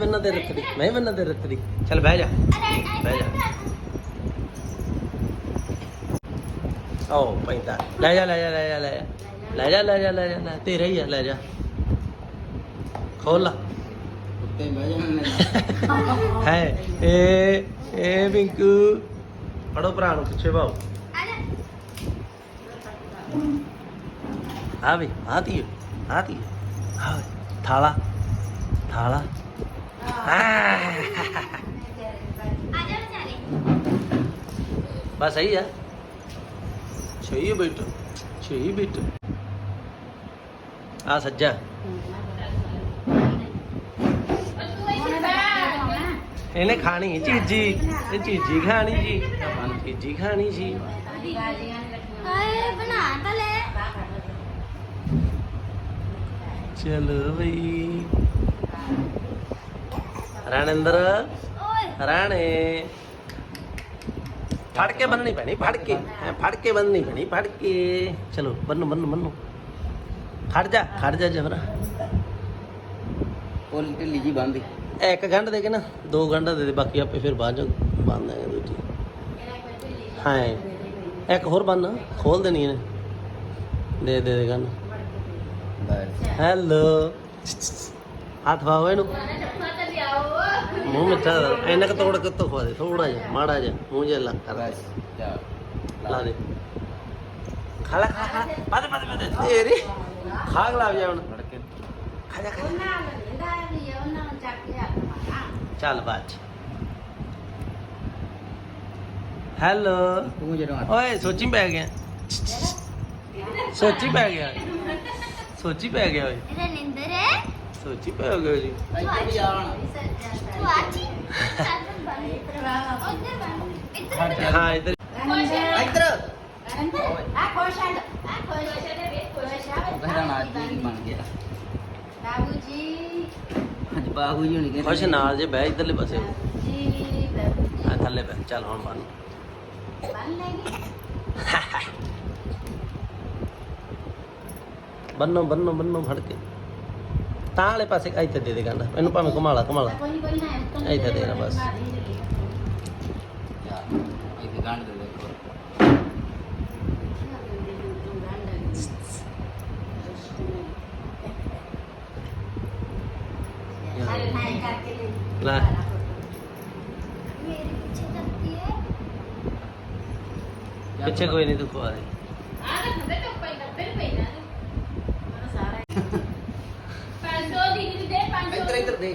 ਬੰਨਾ ਦੇ ਰੱਖੜੀ ਮੈਂ ਬੰਨਾ ਦੇ ਰੱਖੜੀ ਚੱਲ ਬਹਿ ਜਾ ਬਹਿ ਜਾ। ਆਓ ਪੈਂਦਾ ਲੈ ਜਾ ਲੈ ਜਾ ਲੈ ਜਾ ਲੈ ਜਾ। ਲੈ ਜਾ ਲੈ ਜਾ ਲੈ ਜਾ ਤੇਰਾ ਹੀ ਆ ਲੈ ਜਾ। ਖੋਲ ਲਾ। ਉੱਤੇ ਬਹਿ ਜਾਣਾ ਹੈ ਏ ਏ ਬਿੰਕੂ ਫੜੋ ਭਰਾ ਨੂੰ ਪਿੱਛੇ ਭਾਓ। ਆ ਵੀ ਆ ਤੀ ਆ ਥਾਲਾ ਥਾਲਾ। ਬਸ ਸਹੀ ਆ। ਸਹੀ ਹੈ ਬੇਟਾ ਸਹੀ ਬੇਟਾ ਆ ਸੱਜਾ। ਇਹਨੇ ਖਾਣੀ ਚੀਜੀ। ਇਹ ਚੀਜੀ ਖਾਣੀ ਜੀ ਚੀਜੀ ਖਾਣੀ ਸੀ। ਹਾਏ ਬਣਾ ਤਾਂ ਲੈ ਚਲੋ ਬਈ। ਰਣਿੰਦਰ। ਓਏ। ਰਾਣੇ। ਫੜ ਕੇ ਬੰਨਣੀ ਪੈਣੀ ਫੜ ਕੇ ਹੈਂ, ਫੜ ਕੇ ਬੰਨਣੀ ਪੈਣੀ ਫੜ ਕੇ ਚਲੋ ਬੰਨੋ ਬੰਨੋ ਬੰਨੋ ਖੜ ਜਾ ਖੜ ਜਾ ਜਬਰਾ ਉਹ ਢਿੱਲੀ ਜੀ ਬੰਦੀ ਇੱਕ ਗੰਢ ਦੇ ਕੇ ਨਾ ਦੋ ਗੰਢਾਂ ਦੇ ਦੇ ਬਾਕੀ ਆਪੇ ਫਿਰ ਬਾਅਦ ਚ ਬੰਨ ਦਾਂਗੇ ਦੂਜੀ। ਹਾਂ ਇੱਕ ਹੋਰ ਬੰਨ ਖੋਲ ਦੇਣੀ ਇਹਨੇ। ਦੇ ਦੇ ਦੇ ਗੰਢ। ਬਸ। ਹੈਲੋ। ਹੱਥ ਪਾਓ ਇਹਨੂੰ। ਮੂੰਹ ਮਿੱਠਾ ਇੰਨਾ ਕੁ ਤੋੜ ਕੇ ਤੋਂ ਖਵਾ ਦੇ ਥੋੜਾ ਜਿਹਾ ਮਾੜਾ ਜਿਹਾ ਮੂੰਹ ਜਿਹਾ ਲੱਗ ਕਰ ਲਾ ਦੇ। ਖਾ ਲੈ ਖਾ ਖਾ। ਪਾ ਦੇ ਪਾ ਦੇ ਪਾ ਦੇ ਤੇਰੀ ਖਾ ਗਲਾ ਜਾ ਹੁਣ ਖਾ ਜਾ ਖਾ ਚੱਲ ਬਾਜ ਹੈਲੋ। ਤੂੰ ਜਦੋਂ ਓਏ ਸੋਚੀ ਪੈ ਗਿਆ। ਸੋਚੀ ਪੈ ਗਿਆ। ਸੋਚੀ ਪੈ ਗਿਆ ਓਏ। ਇਹਦਾ ਨਿੰਦਰ ਹੈ? ਸੋਚੀ ਪੈ ਗਿਆ ਜੀ। ਹਾਂ ਇਧਰ। ਇੱਧਰ। ਆ ਆ ਵੇ ਬਹਿਰਾ ਜੀ ਬਣ ਗਿਆ। ਬਾਬੂ ਜੀ ਅੱਜ ਬਾਹੂ ਜੀ ਹੋਣੀ ਖੁਸ਼ ਨਾਲ ਜੇ ਬਹਿ ਇਧਰਲੇ ਪਾਸੇ। ਜੀ ਬਾਬੂ ਜੀ ਆ ਥੱਲੇ ਬਹਿ ਚੱਲ ਹੁਣ ਬੰਨ ਬੰਨ ਲੈਗੀ ਬੰਨੋ ਬੰਨੋ ਬੰਨੋ ਫੜ ਕੇ। ਤਾਂ ਵਾਲੇ ਪਾਸੇ ਇੱਥੇ ਦੇ ਦੇ ਗੰਢ। ਇਹਨੂੰ ਭਾਵੇਂ ਘੁਮਾ ਲਾ ਘੁਮਾ ਲਾ। ਇੱਥੇ ਦੇ ਨਾ ਬਸ। ਇੱਥੇ ਗੰਢ ਦੇ ਦੇਖੋ ਲੈ ਮੇਰੇ ਪਿੱਛੇ ਤੱਕਦੀ ਹੈ। ਪਿੱਛੇ ਕੋਈ ਨਹੀਂ ਤੂੰ ਖਵਾ ਦੇ ਇੱਧਰ ਇੱਧਰ ਦੇ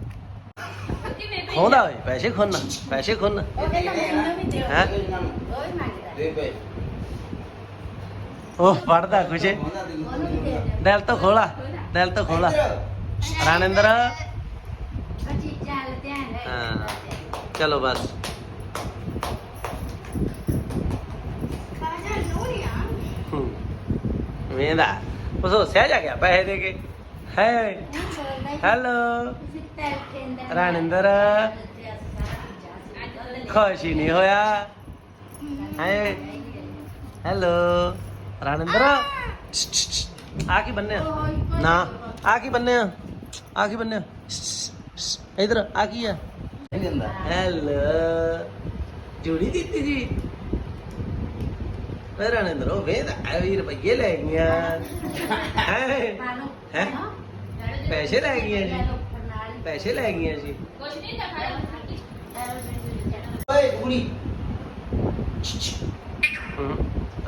ਖੋਦਾ ਓਏ ਪੈਸੇ ਖੋਨਾ ਪੈਸੇ ਖੋਨਾ ਉਹ ਕਹਿੰਦਾ ਮੈਨੂੰ ਵੀ ਦਿਓ ਹੈਂ? ਉਹ ਹੀ ਮੰਗਦਾ ਦੇ ਪਏ ਉਹ ਫੜਦਾ ਕੁਛ ਉਹਨੂੰ ਵੀ ਦੇ ਦੇ ਦਿਲ ਤੋਂ ਖੋਲਾ ਦਿਲ ਤੋਂ ਖੋਲਾ ਰਾਣਿੰਦਰ ਅੱਛੀ ਚੱਲ ਧਿਆਨ ਰੱਖ ਹਾਂ ਚਲੋ ਬਸ। ਵੇਂਦਾ ਉਸ ਜਾ ਗਿਆ ਪੈਸੇ ਦੇ ਕੇ ਹੈ ਹੈਲੋ ਰਾਣਿੰਦਰ। ਖੁਸ਼ ਹੀ ਨਹੀਂ ਹੋਇਆ। ਹੈ? ਹੈਲੋ ਰਾਣਿੰਦਰ। ਆ ਕੀ ਬੰਨਿਆ ਨਾ। ਆ ਕੀ ਬੰਨਿਆ ਆ? ਕੀ ਬੰਨਿਆ ਇਧਰ, ਆ ਕੀ ਆ? ਹੈਲੋ ਜੁੜੀ ਦਿੱਤੀ ਜੀ। ਪਰ ਰਾਣਿੰਦਰ, ਉਹ ਵੇਂਦਾ ਆ ਵੀ ਰੁਪਈਏ ਲੈ ਗਈਆਂ। ਹੈ? ਪੈਸੇ ਲੈ ਗਈਆਂ ਜੀ। ਪੈਸੇ ਲੈ ਗਈਆਂ ਜੀ। ਓਏ ਕੁੜੀ ਹੂੰ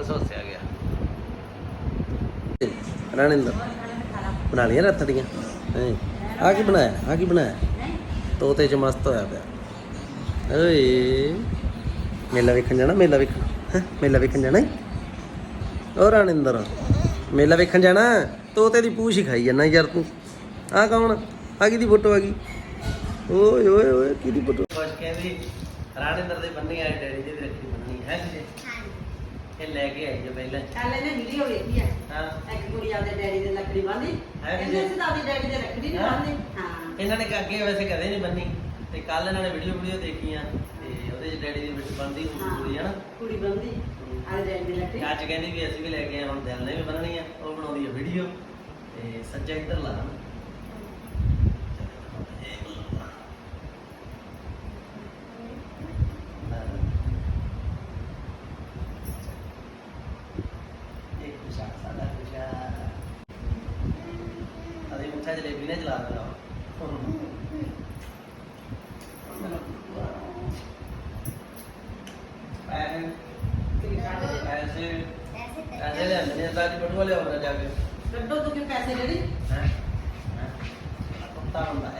ਅਸੋਸਿਆ ਗਿਆ। ਰਾਣਿੰਦਰ ਬਣਾ ਲਈਆਂ ਰੱਤੜੀਆਂ ਹੈ? ਆ ਕੀ ਬਣਾਇਆ? ਆ ਕੀ ਬਣਾਇਆ? ਤੋਤੇ ਚ ਮਸਤ ਹੋਇਆ ਪਿਆ। ਓਏ ਮੇਲਾ ਵੇਖਣ ਜਾਣਾ ਮੇਲਾ ਵੇਖਣ। ਹੈਂ? ਮੇਲਾ ਵੇਖਣ ਜਾਣਾ ਈ? ਓ ਰਾਣਿੰਦਰ ਮੇਲਾ ਵੇਖਣ ਜਾਣਾ? ਤੋਤੇ ਦੀ ਪੂਛ ਹੀ ਖਾਈ ਜਾਂਦਾ ਯਾਰ ਤੂੰ। ਆ ਕੌਣ? ਆ ਕਿਹਦੀ ਫੋਟੋ ਆ ਗਈ? ਓਏ ਓਏ ਓਏ ਕਿਹਦੀ ਫੋਟੋ? ਕਹਿੰਦੀ ਰਾਣਿੰਦਰ ਦੇ ਬੰਨੀ ਆਏ ਡੈਡੀ ਦੀ ਵੀ ਰੱਖੜੀ ਬੰਨੀ ਹੈ ਜੀ? ਇਹ ਲੈ ਕੇ ਆਈ ਜੋ ਪਹਿਲਾਂ। ਕੱਲ ਇਹਨੇ ਵੀਡੀਓ ਵੇਖੀ ਆ। ਹਾਂ। ਇੱਕ ਕੁੜੀ ਆਪਦੇ ਡੈਡੀ ਦੇ ਲੱਕੜੀ ਬੰਨ੍ਹਦੀ। ਹੈ ਇਹਨੇ ਜੀ। ਸਿੱਧਾ ਆਪਦੀ ਡੈਡੀ ਦੇ ਲੱਕੜੀ ਨਹੀਂ ਹਾਂ। ਬੰਨ੍ਹਦੀ। ਹਾਂ। ਇਹਨਾਂ ਨੇ ਅੱਗੇ ਵੈਸੇ ਕਦੇ ਨਹੀਂ ਬੰਨੀ। ਤੇ ਕੱਲ ਇਹਨਾਂ ਨੇ ਵੀਡੀਓ ਵੀਡੀਓ ਦੇਖੀਆਂ ਤੇ ਉਹਦੇ ਚ ਡੈਡੀ ਦੀ ਵਿੱਚ ਬੰਦੀ ਹਾਂ। ਕੁੜੀ ਹੈ ਨਾ ਕੁੜੀ ਬੰਨ੍ਹਦੀ ਆਪਦੇ ਡੈਡੀ ਦੀ ਲੱਕੜੀ। ਅੱਜ ਕਹਿੰਦੀ ਵੀ ਅਸੀਂ ਵੀ ਲੈ ਕੇ ਆਏ ਹੁਣ ਦਿਲ ਨੇ ਵੀ ਬੰਨਣੀ ਆ ਉਹ ਬਣਾਉਂਦੀ ਆ ਵੀਡੀਓ ਤੇ ਸੱਜਾ ਇੱਧਰ ਲਾ। ਇਹ ਖੁਸ਼ਾ ਸਾਡਾ ਖੁਸ਼ਾ ਅਰੇ ਮੁੱਠਾ ਜਲੇਬੀ ਨੇ ਚਲਾ ਦੇਣਾ ਪੈਸੇ ਪੈਸੇ ਲੈ ਲੈਣੇ ਤਾਂ ਜੀ ਬਟੂਆ ਲਿਆਉਣਾ ਜਾ ਕੇ ਕੱਢੋ ਤੂੰ ਕਿ ਪੈਸੇ ਜਿਹੜੀ ਹੈ ਕੁੱਤਾ ਹੁੰਦਾ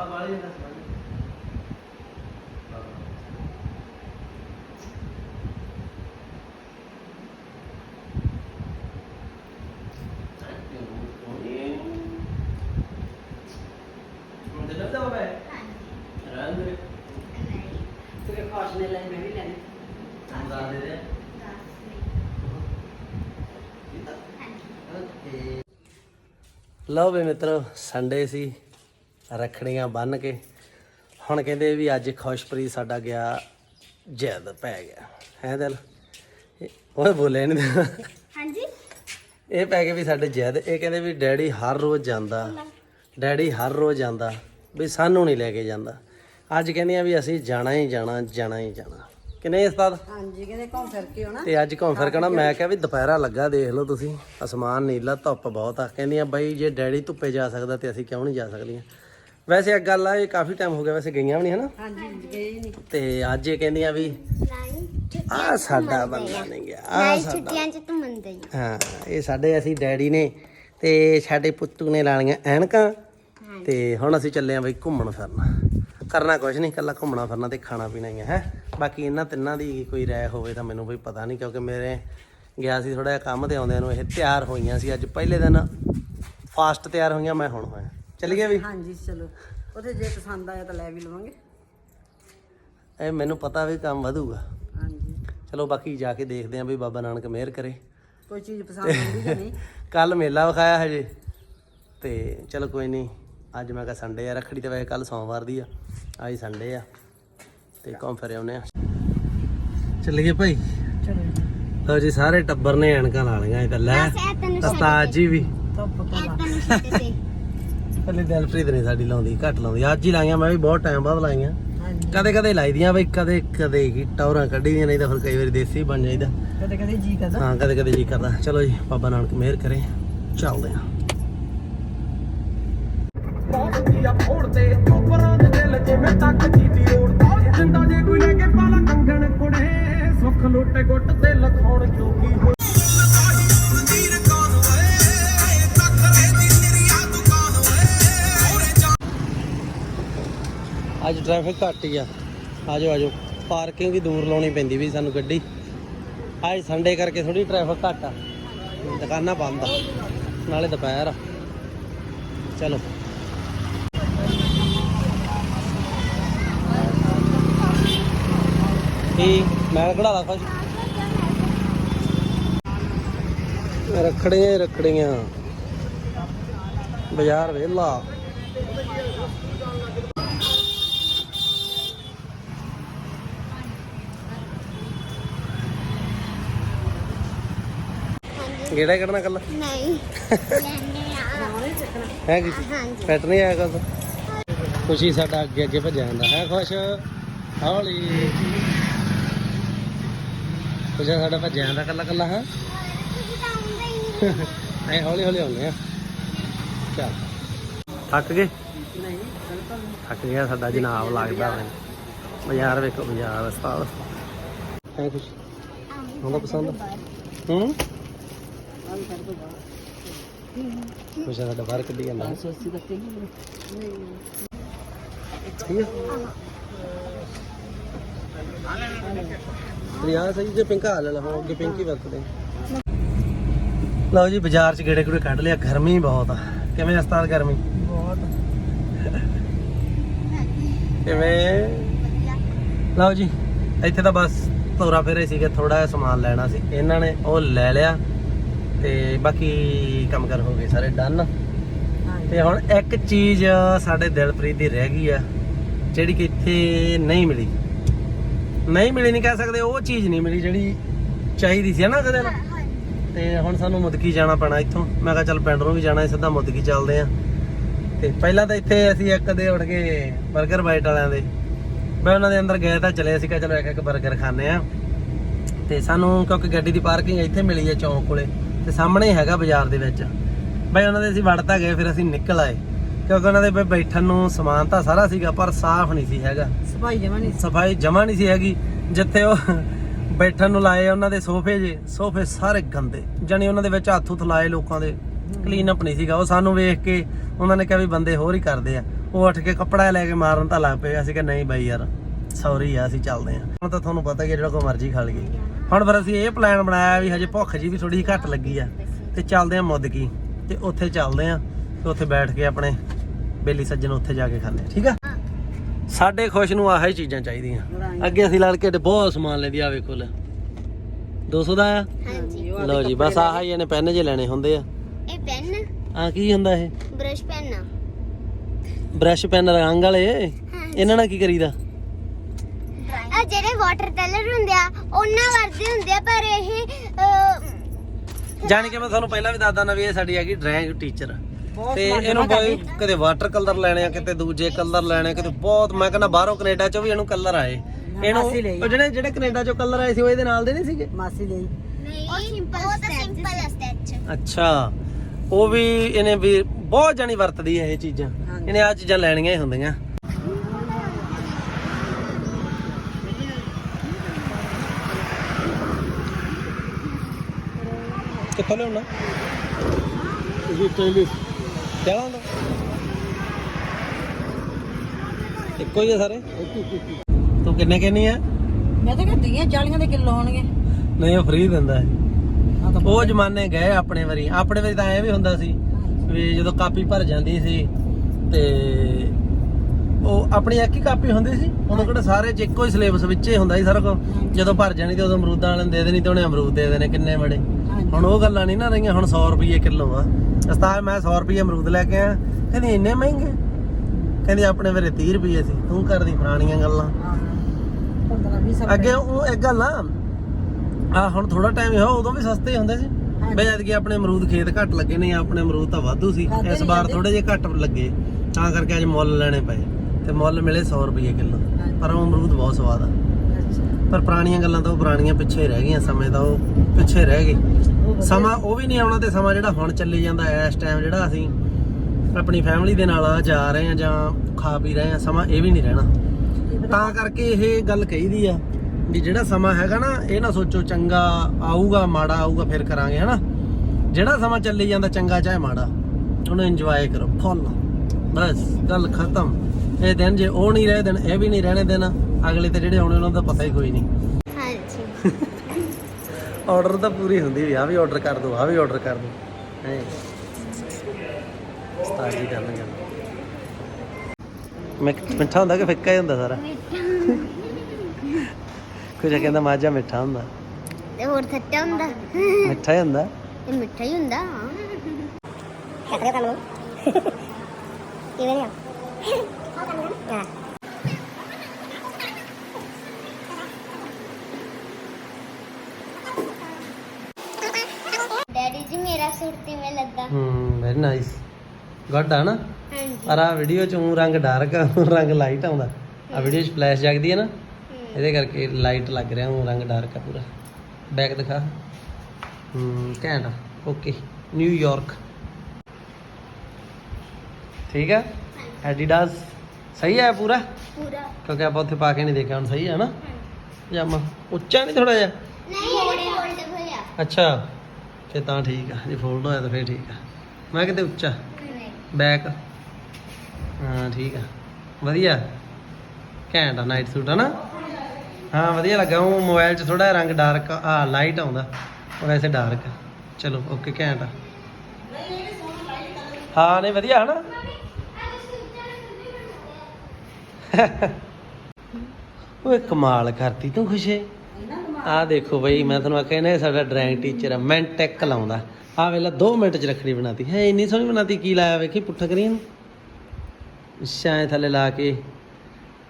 ਬਾ ਬਾਲੀ ਦਾ। ਸਮਾਨ ਤੇਰੇ ਖਾਸ ਨੇ ਲੈ ਮੈਂ ਵੀ ਲੈਣੀ। ਲਓ ਵੀ ਮਿੱਤਰੋ ਸੰਡੇ ਸੀ। ਰੱਖੜੀਆਂ ਬੰਨ ਕੇ। ਹੁਣ ਕਹਿੰਦੇ ਵੀ ਅੱਜ ਖੁਸ਼ਪ੍ਰੀਤ ਸਾਡਾ ਗਿਆ ਜੈਦ ਪੈ ਗਿਆ। ਹੈ ਦਿਲ? ਉਹ ਬੋਲੇ ਨਹੀਂ ਹਾਂਜੀ? ਇਹ ਪੈ ਗਏ ਵੀ ਸਾਡੇ ਜੈਦ। ਇਹ ਕਹਿੰਦੇ ਵੀ ਡੈਡੀ ਹਰ ਰੋਜ਼ ਜਾਂਦਾ। ਡੈਡੀ ਹਰ ਰੋਜ਼ ਜਾਂਦਾ। ਵੀ ਸਾਨੂੰ ਨਹੀਂ ਲੈ ਕੇ ਜਾਂਦਾ। ਅੱਜ ਕਹਿੰਦੀਆਂ ਵੀ ਅਸੀਂ ਜਾਣਾ ਹੀ ਜਾਣਾ ਜਾਣਾ ਹੀ ਜਾਣਾ। ਕਿ ਨਹੀਂ ਉਸਤਾਦ? ਹਾਂਜੀ ਕਹਿੰਦੇ ਘੁੰਮ ਫਿਰ ਕੇ ਆਉਣਾ। ਤੇ ਅੱਜ ਘੁੰਮ ਫਿਰ ਕੇ ਨਾ ਮੈਂ ਕਿਹਾ ਵੀ ਦੁਪਹਿਰਾ ਲੱਗਾ ਦੇਖ ਲਓ ਤੁਸੀਂ। ਅਸਮਾਨ ਨੀਲਾ ਧੁੱਪ ਬਹੁਤ ਆ। ਕਹਿੰਦੀਆਂ ਬਾਈ ਜੇ ਡੈਡੀ ਧੁੱਪੇ ਜਾ ਸਕਦਾ ਤੇ ਅਸੀਂ ਕਿਉਂ ਨਹੀਂ ਜਾ ਸਕਦੀਆਂ? ਵੈਸੇ ਇੱਕ ਗੱਲ ਆ ਇਹ ਕਾਫੀ ਟਾਈਮ ਹੋ ਗਿਆ ਵੈਸੇ ਗਈਆਂ ਵੀ ਨਹੀਂ ਹਨਾ? ਹਾਂਜੀ ਗਏ ਨਹੀਂ। ਤੇ ਅੱਜ ਇਹ ਕਹਿੰਦੀਆਂ ਵੀ ਆ ਸਾਡਾ ਬੰਦਾ ਨਹੀਂ ਗਿਆ ਆ ਸਾਡਾ ਛੁੱਟੀਆਂ ਚ ਤੂੰ ਮੰਨਦਾ ਹੀ ਹਾਂ ਇਹ ਸਾਡੇ ਅਸੀਂ ਡੈਡੀ ਨੇ ਤੇ ਸਾਡੇ ਪੁੱਤੂ ਨੇ ਲਾਲੀਆਂ ਐਨਕਾਂ ਤੇ ਹੁਣ ਅਸੀਂ ਚੱਲੇ ਆਂ ਬਈ ਘੁੰਮਣ ਫਿਰਨ। ਕਰਨਾ ਕੁਝ ਨਹੀਂ ਕੱਲਾ ਘੁੰਮਣਾ ਫਿਰਨਾ ਤੇ ਖਾਣਾ ਪੀਣਾ ਹੀ ਹੈ ਹੈਂ। ਬਾਕੀ ਇਹਨਾਂ ਤਿੰਨਾਂ ਦੀ ਕੋਈ ਰਾਏ ਹੋਵੇ ਤਾਂ ਮੈਨੂੰ ਕੋਈ ਪਤਾ ਨਹੀਂ ਕਿਉਂਕਿ ਮੇਰੇ ਗਿਆ ਸੀ ਥੋੜਾ ਜਿਹਾ ਕੰਮ ਤੇ ਆਉਂਦਿਆਂ ਨੂੰ ਇਹ ਤਿਆਰ ਹੋਈਆਂ ਸੀ। ਅੱਜ ਪਹਿਲੇ ਦਿਨ ਫਾਸਟ ਤਿਆਰ ਹੋਈਆਂ ਮੈਂ ਹੁਣ ਹੋਇਆ। ਚੱਲੀਏ ਵੀ? ਹਾਂਜੀ ਚਲੋ। ਉਹਦੇ ਜੇ ਪਸੰਦ ਆਇਆ ਤਾਂ ਲੈ ਵੀ ਲਵਾਂਗੇ। ਇਹ ਮੈਨੂੰ ਪਤਾ ਵੀ ਕੰਮ ਵਧੂਗਾ। ਹਾਂਜੀ। ਚਲੋ ਬਾਕੀ ਜਾ ਕੇ ਦੇਖਦੇ ਆਂ ਵੀ ਬਾਬਾ ਨਾਨਕ ਮਿਹਰ ਕਰੇ। ਕੋਈ ਚੀਜ਼ ਪਸੰਦ ਆਉਂਦੀ ਜਾਂ ਨਹੀਂ? ਕੱਲ ਮੇਲਾ ਵਿਖਾਇਆ ਹਜੇ। ਤੇ ਚਲੋ ਕੋਈ ਨਹੀਂ। ਅੱਜ ਮੈਂ ਕਿਹਾ ਸੰਡੇ ਆ ਰੱਖੜੀ ਤੇ ਵੈਸੇ ਕੱਲ ਸੋਮਵਾਰ ਦੀ ਆ। ਅੱਜ ਸੰਡੇ ਆ। ਤੇ ਘੁੰਮ ਫਿਰ ਆਉਨੇ ਆ। ਚੱਲੀਏ ਭਾਈ? ਚਲੋ ਲਓ ਜੀ ਸਾਰੇ ਟੱਬਰ ਨੇ ਐਨਕਾਂ ਲਾ ਲਈਆਂ ਇਹ ਤਾਂ ਲੈ ਉਸਤਾਦ ਜੀ ਵੀ। ਧੁੱਪ ਤੋਂ ਬਾਅਦ। ਪਹਿਲੇ ਦਿਲਪ੍ਰੀਤ ਨੇ ਸਾਡੀ ਲਾਉਂਦੀ ਘੱਟ ਲਾਉਂਦੀ। ਅੱਜ ਹੀ ਲਾਈਆਂ ਮੈਂ ਵੀ ਬਹੁਤ ਟਾਈਮ ਬਾਅਦ ਲਾਈਆਂ। ਕਦੇ ਕਦੇ ਲਾਈਦੀਆਂ ਬਈ ਕਦੇ ਕਦੇ ਹੀ ਟੌਰਾਂ ਕੱਢੀਆਂ ਨਹੀਂ ਤਾਂ ਫਿਰ ਕਈ ਵਾਰੀ ਦੇਸੀ ਬਣ ਜਾਈਦਾ। ਕਦੇ ਕਦੇ ਜੀ ਕਰਦਾ। ਹਾਂ ਕਦੇ ਕਦੇ ਜੀ ਕਰਦਾ। ਚਲੋ ਜੀ ਬਾਬਾ ਨਾਨਕ ਮਿਹਰ ਕਰੇ। ਚੱਲਦੇ ਆ ਪਹੁੰਚਦੀਆਂ ਫੋੜਦੇ ਉੱਪਰਾਂ ਦੇ ਦਿਲ ਜਿਵੇਂ ਤੱਕ ਜੀਤੀ ਰੋਡ ਤੇ। ਜਿੰਦਾ ਜੇ ਕੋਈ ਲੈ ਕੇ ਪਾਲਾ ਕੰਗਣ ਕੁੜੇ ਸੁੱਖ ਲੁੱਟੇ ਗੁੱਟ ਤੇ ਲਖਾਉਣ ਜੋਗੀ ਅੱਜ ਟ੍ਰੈਫਿਕ ਘੱਟ ਹੀ ਆ। ਆਜੋ ਆਜੋ। ਪਾਰਕਿੰਗ ਵੀ ਦੂਰ ਲਾਉਣੀ ਪੈਂਦੀ ਵੀ ਸਾਨੂੰ ਗੱਡੀ। ਅੱਜ ਸੰਡੇ ਕਰਕੇ ਥੋੜੀ ਟ੍ਰੈਫਿਕ ਘੱਟ ਆ। ਦੁਕਾਨਾਂ ਬੰਦ ਆ। ਨਾਲੇ ਦੁਪਹਿਰ ਆ। ਚਲੋ। ਕੀ? ਮੈਂ ਕਢਾ ਲਾ ਕੁਛ ਰੱਖੜੀਆਂ ਹੀ ਰੱਖੜੀਆਂ। ਬਾਜ਼ਾਰ ਵਿਹਲਾ ਗੇੜਾ ਕੱਢਣਾ ਕੱਲਾ ਨਹੀਂ। ਲੈਣੇ ਆ। ਹੈ ਕੀ? ਹਾਂਜੀ। ਫਿੱਟ ਨਹੀਂ ਆਇਆ ਕੱਲ ਖੁਸ਼ੀ ਸਾਡਾ ਅੱਗੇ ਅੱਗੇ ਭੱਜਿਆ ਜਾਂਦਾ। ਹੈ ਖੁਸ਼? ਹੌਲੀ। ਪੁੱਛਿਆ ਸਾਡਾ ਭੱਜਿਆ ਜਾਂਦਾ ਕੱਲਾ ਕੱਲਾ ਹਾਂ? ਐ ਹੌਲੀ ਹੌਲੀ ਆਉਂਦੇ ਆ। ਚੱਲ। ਥੱਕ ਗਏ? ਨਹੀਂ ਥੱਕ ਗਿਆ ਸਾਡਾ ਜਨਾਬ ਲੱਗਦਾ ਹੈ ਬਾਜ਼ਾਰ ਵੇਖੋ ਬਾਜ਼ਾਰ ਹਸਪਤਾਲ ਐ ਕੁਛ ਹੁੰਦਾ ਪਸੰਦ? ਹੂੰ? ਪੁੱਛਿਆ ਸਾਡਾ ਬਾਹਰ ਕੱਢੀ ਜਾਂਦਾ। ਸੋਸੀ ਰੱਖੇ ਠੀਕ ਹੈ ਰਿਆ ਸਹੀ ਜੇ ਪਿੰਕਾ ਲੈ ਲਾ ਹੁਣ ਅੱਗੇ ਪਿੰਕ ਹੀ ਵਰਤਦੇ। ਲਓ ਜੀ ਬਾਜ਼ਾਰ ਚ ਗੇੜੇ ਗੂੜੇ ਕੱਢ ਲਿਆ ਗਰਮੀ ਬਹੁਤ ਆ। ਕਿਵੇਂ ਉਸਤਾਦ ਗਰਮੀ? ਬਹੁਤ। ਕਿਵੇਂ? ਲਓ ਜੀ ਇੱਥੇ ਤਾਂ ਬਸ ਤੋਰਾ ਫੇਰੇ ਸੀਗੇ ਥੋੜਾ ਜਿਹਾ ਸਮਾਨ ਲੈਣਾ ਸੀ। ਇਹਨਾਂ ਨੇ ਉਹ ਲੈ ਲਿਆ। ਤੇ ਬਾਕੀ ਕੰਮ ਕਰ ਹੋ ਗਏ ਸਾਰੇ ਡਨ। ਤੇ ਹੁਣ ਇੱਕ ਚੀਜ਼ ਸਾਡੇ ਦਿਲਪ੍ਰੀਤ ਦੀ ਰਹਿ ਗਈ ਆ ਜਿਹੜੀ ਕਿ ਇੱਥੇ ਨਹੀਂ ਮਿਲੀ। ਨਹੀਂ ਮਿਲੀ ਨਹੀਂ ਕਹਿ ਸਕਦੇ ਉਹ ਚੀਜ਼ ਨਹੀਂ ਮਿਲੀ ਜਿਹੜੀ ਚਾਹੀਦੀ ਸੀ ਨਾ ਕਦੇ ਨਾ ਤੇ ਹੁਣ ਸਾਨੂੰ ਮੁਦਕੀ ਜਾਣਾ ਪੈਣਾ ਇੱਥੋਂ। ਮੈਂ ਕਿਹਾ ਚੱਲ ਪਿੰਡ ਨੂੰ ਵੀ ਜਾਣਾ ਹੈ ਸਿੱਧਾ ਮੁਦਕੀ ਚੱਲਦੇ ਆ। ਤੇ ਪਹਿਲਾਂ ਤਾਂ ਇੱਥੇ ਅਸੀਂ ਇੱਕ ਦੇ ਉੱਠ ਕੇ 버ਗਰ ਬਾਈਟ ਵਾਲਿਆਂ ਦੇ। ਮੈਂ ਉਹਨਾਂ ਦੇ ਅੰਦਰ ਗਏ ਤਾਂ ਚਲੇ ਅਸੀਂ ਕਿਹਾ ਚਲੋ ਇੱਕ ਇੱਕ 버ਗਰ ਖਾਣੇ ਆ। ਤੇ ਸਾਨੂੰ ਕਿਉਂਕਿ ਗੱਡੀ ਦੀ ਪਾਰਕਿੰਗ ਇੱਥੇ ਮਿਲੀ ਹੈ ਚੌਂਕ ਕੋਲੇ। ਤੇ ਸਾਹਮਣੇ ਹੈਗਾ ਬਾਜ਼ਾਰ ਦੇ ਵਿੱਚ। ਬਈ ਉਹਨਾਂ ਦੇ ਅਸੀਂ ਵੜਤਾ ਗਏ ਫਿਰ ਅਸੀਂ ਨਿਕਲ ਆਏ। ਕਿਉਂਕਿ ਉਹਨਾਂ ਦੇ ਬੈਠਣ ਨੂੰ ਸਮਾਨ ਤਾਂ ਸਾਰਾ ਸੀਗਾ ਪਰ ਸਾਫ਼ ਨਹੀਂ ਸੀ ਹੈਗਾ। ਸਫ਼ਾਈ ਜਮਾ ਨਹੀਂ ਸਫ਼ਾਈ ਜਮਾ ਨਹੀਂ ਸੀ ਹੈਗੀ ਜਿੱਥੇ ਉਹ ਬੈਠਣ ਨੂੰ ਲਾਏ ਉਹਨਾਂ ਦੇ ਸੋਫੇ ਜੇ ਸੋਫੇ ਸਾਰੇ ਗੰਦੇ। ਜਾਨੀ ਉਹਨਾਂ ਦੇ ਵਿੱਚ ਹੱਥ ਹੁੱਥ ਲਾਏ ਲੋਕਾਂ ਦੇ। ਕਲੀਨ ਅਪ ਨਹੀਂ ਸੀਗਾ। ਉਹ ਸਾਨੂੰ ਵੇਖ ਕੇ ਉਹਨਾਂ ਨੇ ਕਿਹਾ ਵੀ ਬੰਦੇ ਹੋਰ ਹੀ ਕਰਦੇ ਆ। ਉਹ ਉੱਠ ਕੇ ਕੱਪੜਾ ਲੈ ਕੇ ਮਾਰਨ ਤਾਂ ਲੱਗ ਪਏ। ਅਸੀਂ ਕਿ ਨਹੀਂ ਬਾਈ ਯਾਰ ਸੌਰੀ ਆ ਅਸੀਂ ਚੱਲਦੇ ਆ ਹੁਣ ਤਾਂ ਤੁਹਾਨੂੰ ਪਤਾ ਹੀ ਹੈ ਜਿਹੜਾ ਕੋ ਮਰਜ਼ੀ ਖਾ ਲਈਏ। ਹੁਣ ਫਿਰ ਅਸੀਂ ਇਹ ਪਲਾਨ ਬਣਾਇਆ ਵੀ ਹਜੇ ਭੁੱਖ ਜੀ ਵੀ ਥੋੜੀ ਘੱਟ ਲੱਗੀ ਆ। ਤੇ ਚੱਲਦੇ ਆ ਮੁੱਦਕੀ ਤੇ ਉੱਥੇ ਚੱਲਦੇ ਆ ਤੇ ਉੱਥੇ ਬੈਠ ਕੇ ਆਪਣੇ ਬੇਲੀ ਸੱਜਣ ਉੱਥੇ ਜਾ ਕੇ ਖਾਂਦੇ ਠੀਕ ਆ? ਸਾਡੇ ਖੁਸ਼ ਨੂੰ ਆਹ ਹੀ ਚੀਜ਼ਾਂ ਚਾਹੀਦੀਆਂ। ਅੱਗੇ ਅਸੀਂ ਲੜ ਕੇ ਤੇ ਬਹੁਤ ਸਮਾਨ ਲੈਂਦੀ ਆ ਵੇਖੋ ਲੈ। 200 ਦਾ ਆ? ਹਾਂਜੀ। ਲਓ ਜੀ ਬਸ ਆਹ ਹੀ ਇਹਨੇ ਪੈਨ ਜੇ ਲੈਣੇ ਹੁੰਦੇ ਆ। ਇਹ ਪੈਨ? ਆ ਕੀ ਹੁੰਦਾ ਇਹ? ਬ੍ਰਸ਼ ਪੈਨ ਬ੍ਰਸ਼ ਪੈਨ ਰੰਗ ਵਾਲੇ? ਇਹਨਾਂ ਨਾਲ ਕੀ ਕਰੀਦਾ? ਆ ਜਿਹੜੇ ਵਾਟਰ ਕਲਰ ਹੁੰਦੇ ਆ ਉਹਨਾਂ ਵਰਗੇ ਹੁੰਦੇ ਆ ਪਰ ਇਹ ਜਾਣੀ ਕਿ ਮੈਂ ਤੁਹਾਨੂੰ ਪਹਿਲਾਂ ਵੀ ਦੱਸਦਾ ਨਾ ਵੀ ਇਹ ਸਾਡੀ ਹੈਗੀ ਡਰਾਇੰਗ ਟੀਚਰ। ਤੇ ਇਹਨੂੰ ਕੋਈ ਕਦੇ ਵਾਟਰ ਕਲਰ ਲੈਣੇ ਆ ਕਿਤੇ ਦੂਜੇ ਕਲਰ ਲੈਣੇ ਆ, ਕਿਤੇ ਬਹੁਤ ਮੈਂ ਕਹਿੰਦਾ ਬਾਹਰੋਂ ਕੈਨੇਡਾ ਚੋਂ ਵੀ ਇਹਨੂੰ ਕਲਰ ਆਏ। ਇਹਨੂੰ ਮਾਸੀ ਲਈ। ਉਹ ਜਿਹੜੇ ਜਿਹੜੇ ਕੈਨੇਡਾ ਚੋਂ ਕਲਰ ਆਏ ਸੀ ਉਹ ਇਹਦੇ ਨਾਲ ਦੇ ਨਹੀਂ ਸੀਗੇ? ਮਾਸੀ ਲਈ। ਨਹੀਂ ਉਹ ਸਿੰਪਲ ਉਹ ਤਾਂ ਸਿੰਪਲ ਸਟੈਚ ਅੱਛਾ। ਉਹ ਵੀ ਇਹਨੇ ਵੀ ਬਹੁਤ ਜਾਣੀ ਵਰਤਦੀ ਹੈ ਇਹ ਚੀਜ਼ਾਂ। ਹਾਂਜੀ। ਇਹਨੇ ਆ ਚੀਜ਼ਾਂ ਲੈਣੀਆਂ ਹੀ ਹੁੰਦੀਆਂ। ਕਿੱਥੋਂ ਲਿਆਉਣਾ? ਇਹ ਚਾਈਨੀਜ਼ ਕਿਹੜਾ ਹੁੰਦਾ? ਇੱਕੋ ਹੀ ਆ ਸਾਰੇ? ਤੂੰ ਕਿੰਨੇ ਕਿੰਨੀ ਆ? ਮੈਂ ਤਾਂ ਕਹਿੰਦੀ ਆ 40 ਦੇ ਕਿਲੋ ਹੋਣਗੇ। ਨਹੀਂ ਉਹ ਫ੍ਰੀ ਦਿੰਦਾ ਹੈ। ਉਹ ਜ਼ਮਾਨੇ ਗਏ ਆਪਣੇ ਵਾਰੀ। ਆਪਣੇ ਵਾਰੀ ਤਾਂ ਐ ਵੀ ਹੁੰਦਾ ਸੀ ਵੀ ਜਦੋਂ ਕਾਪੀ ਭਰ ਜਾਂਦੀ ਸੀ ਤੇ ਉਹ ਆਪਣੀ ਇੱਕ ਹੀ ਕਾਪੀ ਹੁੰਦੀ ਸੀ ਉਦੋਂ ਕਿਹੜਾ ਸਾਰੇ ਚ ਇੱਕੋ ਹੀ ਸਿਲੇਬਸ ਵਿੱਚ ਹੀ ਹੁੰਦਾ ਸੀ ਸਾਰਾ ਕੁਝ ਜਦੋਂ ਭਰ ਜਾਣੀ ਤੇ ਉਦੋਂ ਅਮਰੂਦਾਂ ਵਾਲਿਆਂ ਨੂੰ ਦੇ ਦੇਣੀ ਤੇ ਉਹਨੇ ਅਮਰੂਦ ਦੇ ਦੇਣੇ ਕਿੰਨੇ ਬੜੇ। ਹੁਣ ਉਹ ਗੱਲਾਂ ਨਹੀਂ ਨਾ ਰਹੀਆਂ ਹੁਣ 100 ਰੁਪਏ ਕਿਲੋ ਆ। ਉਸਤਾਦ ਮੈਂ 100 ਰੁਪਏ ਅਮਰੂਦ ਲੈ ਕੇ ਆਇਆ। ਕਹਿੰਦੀ ਇੰਨੇ ਮਹਿੰਗੇ? ਕਹਿੰਦੀ ਆਪਣੇ ਵੇਲੇ 30 ਰੁਪਏ ਸੀ। ਤੂੰ ਕਰਦੀ ਪੁਰਾਣੀਆਂ ਗੱਲਾਂ। 15 20 ਅੱਗੇ ਉਹ ਇੱਕ ਗੱਲ ਆ ਆ ਹੁਣ ਥੋੜਾ ਟਾਈਮ ਹੋਇਆ ਉਦੋਂ ਵੀ ਸਸਤੇ ਹੁੰਦੇ ਸੀ। ਬਈ ਕਿ ਆਪਣੇ ਅਮਰੂਦ ਖੇਤ ਘੱਟ ਲੱਗੇ ਨੇ ਆਪਣੇ ਅਮਰੂਦ ਤਾਂ ਵਾਧੂ ਸੀ। ਇਸ ਵਾਰ। ਥੋੜੇ ਜਿਹੇ ਘੱਟ ਲੱਗੇ ਤਾਂ ਕਰਕੇ ਅੱਜ ਮੁੱਲ ਲੈਣੇ ਪਏ। ਤੇ ਮੁੱਲ ਮਿਲੇ 100 ਰੁਪਏ ਕਿਲੋ। ਪਰ ਉਹ ਅਮਰੂਦ ਬਹੁਤ ਸਵਾਦ ਆ। ਪਰ ਪੁਰਾਣੀਆਂ ਗੱਲਾਂ ਤਾਂ ਉਹ ਪੁਰਾਣੀਆਂ ਪਿੱਛੇ ਹੀ ਰਹਿ ਗਈਆਂ ਸਮੇਂ ਦਾ ਉਹ ਪਿੱਛੇ ਰਹਿ ਗਏ। ਸਮਾਂ ਉਹ ਵੀ ਨਹੀਂ ਆਉਣਾ ਤੇ ਸਮਾਂ ਜਿਹੜਾ ਹੁਣ ਚੱਲੀ ਜਾਂਦਾ ਇਸ ਟਾਈਮ ਜਿਹੜਾ ਅਸੀਂ ਆਪਣੀ ਫੈਮਿਲੀ ਦੇ ਨਾਲ ਆ ਜਾ ਰਹੇ ਆ ਜਾਂ ਖਾ ਪੀ ਰਹੇ ਆ ਸਮਾਂ ਇਹ ਵੀ ਨਹੀਂ ਰਹਿਣਾ। ਤਾਂ ਕਰਕੇ ਇਹ ਗੱਲ ਕਹੀਦੀ ਆ ਵੀ ਜਿਹੜਾ ਸਮਾਂ ਹੈਗਾ ਨਾ ਇਹ ਨਾ ਸੋਚੋ ਚੰਗਾ ਆਊਗਾ ਮਾੜਾ ਆਊਗਾ ਫਿਰ ਕਰਾਂਗੇ ਹਨਾ? ਜਿਹੜਾ ਸਮਾਂ ਚੱਲੀ ਜਾਂਦਾ ਚੰਗਾ ਚਾਹੇ ਮਾੜਾ ਉਹਨੂੰ ਇੰਜੋਏ ਕਰੋ ਫੁੱਲ। ਬਸ ਗੱਲ ਖਤਮ। ਇਹ ਦਿਨ ਜੇ ਉਹ ਨਹੀਂ ਰਹੇ ਦਿਨ ਇਹ ਵੀ ਨਹੀਂ ਰਹਿਣੇ ਦਿਨ ਅਗਲੇ ਤੇ ਜਿਹੜੇ ਆਉਣੇ ਉਹਨਾਂ ਦਾ ਪਤਾ ਹੀ ਕੋਈ ਨਹੀਂ। ਹਾਂਜੀ। ਆਰਡਰ ਤਾਂ ਪੂਰੀ ਹੁੰਦੀ ਵੀ ਆ ਵੀ ਆਰਡਰ ਕਰ ਦੋ ਆ ਵੀ ਆਰਡਰ ਕਰ ਦੋ। ਹੈ। ਜੀ ਮੈਂ ਮਿੱਠਾ ਹੁੰਦਾ ਕਿ ਫਿੱਕਾ ਹੀ ਹੁੰਦਾ ਸਾਰਾ? ਕੁਝ ਕਹਿੰਦਾ ਮਾਝਾ ਮਿੱਠਾ ਹੁੰਦਾ। ਤੇ ਹੋਰ ਖੱਟਾ ਹੁੰਦਾ? ਮਿੱਠਾ ਹੀ ਹੁੰਦਾ। ਇਹ ਮਿੱਠਾ ਹੀ ਹੁੰਦਾ। ਖਤਰੇ ਤੁਹਾਨੂੰ ਕਿਵੇਂ ਨਹੀਂ ਹਾਂ ਡੈਡੀ ਜੀ ਮੇਰਾ ਸੂਟ ਕਿਵੇਂ ਲੱਗਾ? ਹੂੰ ਵੈਰੀ ਨਾਈਸ ਗੁੱਡ ਆ ਨਾ? ਹਾਂਜੀ। ਪਰ ਆ ਵੀਡੀਓ ਚ ਊਂ ਰੰਗ ਡਾਰਕ ਰੰਗ ਲਾਈਟ ਆਉਂਦਾ। ਆ ਵੀਡੀਓ ਚ ਫਲੈਸ਼ ਜਗਦੀ ਹੈ ਨਾ ਇਹਦੇ ਕਰਕੇ ਲਾਈਟ ਲੱਗ ਰਿਹਾ ਊਂ ਰੰਗ ਡਾਰਕ ਆ ਪੂਰਾ। ਬੈਗ ਦਿਖਾ। ਹੂੰ ਘੈਂਟ ਓਕੇ ਨਿਊਯਾਰਕ ਠੀਕ ਹੈ ਐਡੀਡਾਸ ਸਹੀ ਹੈ ਪੂਰਾ? ਪੂਰਾ। ਕਿਉਂਕਿ ਆਪਾਂ ਉੱਥੇ ਪਾ ਕੇ ਨਹੀਂ ਦੇਖਿਆ ਹੁਣ ਸਹੀ ਹੈ ਨਾ? ਪਜਾਮਾ ਉੱਚਾ ਨਹੀਂ ਥੋੜਾ ਜਿਹਾ? ਨਹੀਂ ਇਹ ਫੋਲਡ ਹੋਇਆ। ਅੱਛਾ ਤੇ ਤਾਂ ਠੀਕ ਆ ਜੇ ਫੋਲਡ ਹੋਇਆ ਤਾਂ ਫੇਰ ਠੀਕ ਆ। ਮੈਂ ਕਿਤੇ ਉੱਚਾ। ਨਹੀਂ ਬੈਕ। ਹਾਂ ਠੀਕ ਆ। ਵਧੀਆ। ਘੈਂਟ ਆ ਨਾਈਟ ਸੂਟ ਆ ਨਾ? ਹਾਂ ਵਧੀਆ ਲੱਗਾ। ਉਹ ਮੋਬਾਈਲ 'ਚ ਥੋੜਾ ਰੰਗ ਡਾਰਕ ਆ। ਲਾਈਟ ਆਉਂਦਾ। ਵੈਸੇ ਡਾਰਕ ਚਲੋ ਓਕੇ ਘੈਂਟ ਆ। ਹਾਂ ਨਹੀਂ ਵਧੀਆ ਹਨਾ? ਓਏ ਕਮਾਲ ਕਰਤੀ ਤੂੰ ਖੁਸ਼ੇ ਆ ਦੇਖੋ ਬਈ ਮੈਂ ਤੁਹਾਨੂੰ ਆਖਿਆ ਨਾ ਇਹ ਸਾਡਾ ਡਰਾਇੰਗ ਟੀਚਰ ਆ ਮਿੰਟ ਇੱਕ ਲਾਉਂਦਾ ਆ ਵੇਲਾ 2 ਮਿੰਟ ਚ ਰੱਖੜੀ ਬਣਾਤੀ। ਹੈ ਇੰਨੀ ਸੋਹਣੀ ਬਣਾਤੀ ਕੀ ਲਾਇਆ ਵੇਖੀ ਪੁੱਠਾ ਕਰੀ ਸ਼ਾਇ ਥੱਲੇ ਲਾ ਕੇ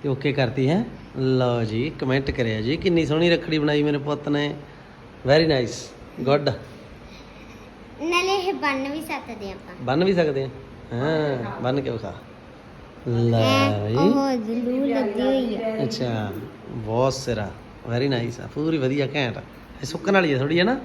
ਤੇ ਓਕੇ ਕਰਤੀ ਹੈ? ਲਓ ਜੀ ਕਮੈਂਟ ਕਰਿਆ ਜੀ ਕਿੰਨੀ ਸੋਹਣੀ ਰੱਖੜੀ ਬਣਾਈ ਮੇਰੇ ਪੁੱਤ ਨੇ। ਵੈਰੀ ਨਾਈਸ ਗੁੱਡ ਨਾਲੇ ਇਹ ਬੰਨ ਵੀ ਸਕਦੇ ਆਪਾਂ। ਬੰਨ ਵੀ ਸਕਦੇ ਆ। ਹਾਂ ਬੰਨ ਕੇ ਵਿਖਾ। ਲੈ ਉਹ ਜਲੂ ਲੱਗੀ ਹੋਈ ਆ। ਅੱਛਾ ਬਹੁਤ ਸਿਰਾ। ਵੈਰੀ ਨਾਈਸ ਆ। ਪੂਰੀ ਵਧੀਆ ਘੈਂਟ ਆ। ਇਹ ਸੁੱਕਣ ਵਾਲੀ ਆ ਥੋੜੀ ਹੈ ਨਾ?